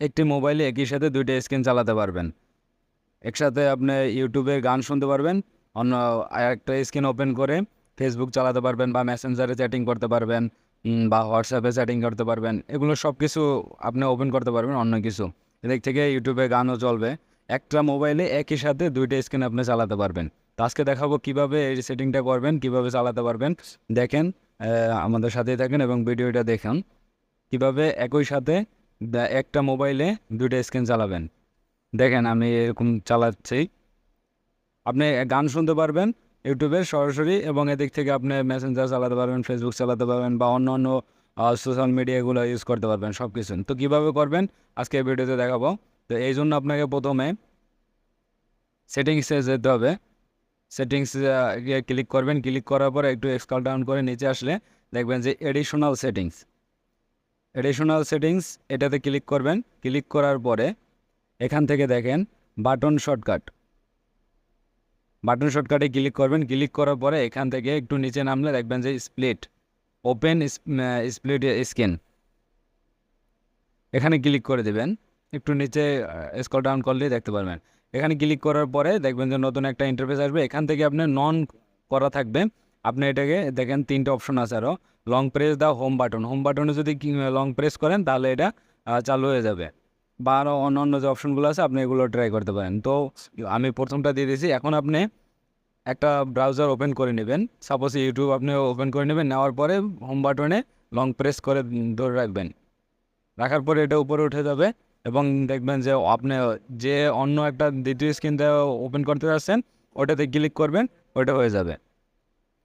একটি মোবাইলে একই সাথে দুইটা স্ক্রিন চালাতে পারবেন। একসাথে আপনি ইউটিউবে গান শুনতে পারবেন, অন্য একটা স্ক্রিন ওপেন করে ফেসবুক চালাতে পারবেন বা মেসেঞ্জারে চ্যাটিং করতে পারবেন বা হোয়াটসঅ্যাপে চ্যাটিং করতে পারবেন। এগুলো সব কিছু আপনি ওপেন করতে পারবেন, অন্য কিছু। এদিক থেকে ইউটিউবে গানও চলবে। একটা মোবাইলে একই সাথে দুইটা স্ক্রিন আপনি চালাতে পারবেন। তো আজকে দেখাবো কীভাবে এই সেটিংটা করবেন, কীভাবে চালাতে পারবেন। দেখেন আমাদের সাথেই থাকেন এবং ভিডিওটা দেখেন। কীভাবে একই সাথে একটা মোবাইলে দুইটা স্ক্রিন চালাবেন। দেখেন আমি এরকম চালাচ্ছি। আপনি গান শুনতে পারবেন ইউটিউবে সরাসরি এবং এদিক থেকে আপনি মেসেঞ্জার চালাতে পারবেন ফেসবুক চালাতে পারবেন বা অন্য অন্য সোশ্যাল মিডিয়াগুলো ইউজ করতে পারবেন সব কিছু তো কীভাবে করবেন? আজকে ভিডিওতে দেখাবো। তো এই জন্য আপনাকে প্রথমে সেটিংসে যেতে হবে। সেটিংস ক্লিক করবেন। ক্লিক করার পরে একটু স্কল ডাউন করে নিচে আসলে দেখবেন যে এডিশনাল সেটিংস এডিশনাল সেটিংস এটাতে ক্লিক করবেন। ক্লিক করার পরে এখান থেকে দেখেন বাটন শর্টকাট বাটন শর্টকাটে ক্লিক করবেন। ক্লিক করার পরে এখান থেকে একটু নিচে নামলে দেখবেন যে স্প্লিট ওপেন স্প্লিট স্ক্রিন এখানে ক্লিক করে দেবেন। একটু নিচে স্কল ডাউন করলেই দেখতে পারবেন। এখানে ক্লিক করার পরে দেখবেন যে নতুন একটা ইন্টারফেস আসবে। এখান থেকে আপনি নন করা থাকবে। আপনি এটাকে দেখেন তিনটে অপশন আছে আরও লং প্রেস দাও হোম বাটন হোম বাটনে যদি লং প্রেস করেন, তাহলে এটা চালু হয়ে যাবে। বা আরও অন্য অন্য যে অপশনগুলো আছে, আপনি এগুলো ট্রাই করতে পারেন। তো আমি প্রথমটা দিয়ে দিয়েছি। এখন আপনি একটা ব্রাউজার ওপেন করে নেবেন। সাপোজ ইউটিউব আপনি ওপেন করে নেবেন, নেওয়ার পরে হোম বাটনে লং প্রেস করে ধরে রাখবেন। রাখার পরে এটা উপরে উঠে যাবে এবং দেখবেন যে আপনি যে অন্য একটা দ্বিতীয় স্ক্রিনটা ওপেন করতে যাচ্ছেন, ওটাতে ক্লিক করবেন, ওটা হয়ে যাবে।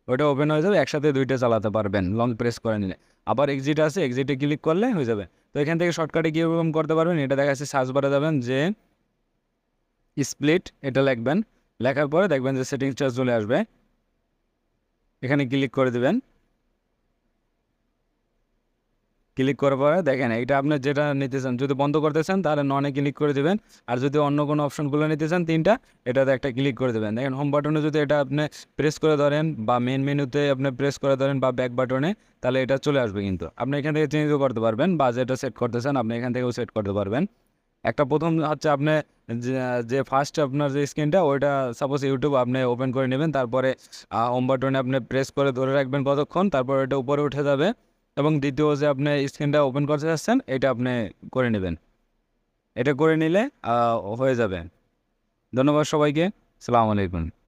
ওটা ওপেন হয়ে যাবে, একসাথে দুইটা চালাতে পারবেন। লং প্রেস করে নিলে। আবার এক্সিট আছে এক্সিটে ক্লিক করলে হয়ে যাবে। তো এখান থেকে শর্টকাটে কীরকম করতে পারবেন? এটা দেখা যাচ্ছে সার্চ বারে যাবেন যে স্প্লিট এটা লিখবেন। লেখার পরে দেখবেন যে সেটিংসটা চলে আসবে। এখানে ক্লিক করে দিবেন। ক্লিক করার পরে দেখেন এটা আপনি যেটা নিতে চান যদি বন্ধ করতে চান, তাহলে ননে ক্লিক করে দেবেন। আর যদি অন্য কোনো অপশনগুলো নিতে চান, তিনটা, এটাতে একটা ক্লিক করে দেবেন। দেখেন হোম বাটনে যদি এটা আপনি প্রেস করে ধরেন, বা মেন মেনুতে আপনি প্রেস করে ধরেন, বা ব্যাক বাটনে তাহলে এটা চলে আসবে কিন্তু। আপনি এখান থেকে চেঞ্জও করতে পারবেন, বা যেটা সেট করতে চান, আপনি এখান থেকেও সেট করতে পারবেন। একটা প্রথম হচ্ছে আপনি যে- ফার্স্ট আপনার যে স্ক্রিনটা ওইটা সাপোজ ইউটিউব আপনি ওপেন করে নেবেন, তারপরে হোম বাটনে আপনি প্রেস করে ধরে রাখবেন কতক্ষণ, তারপর এটা উপরে উঠে যাবে। এবং দ্বিতীয় যে আপনি স্ক্রিনটা ওপেন করতে চাচ্ছেন এটা আপনি করে নেবেন। এটা করে নিলে হয়ে যাবে। ধন্যবাদ সবাইকে। সালাম আলাইকুম।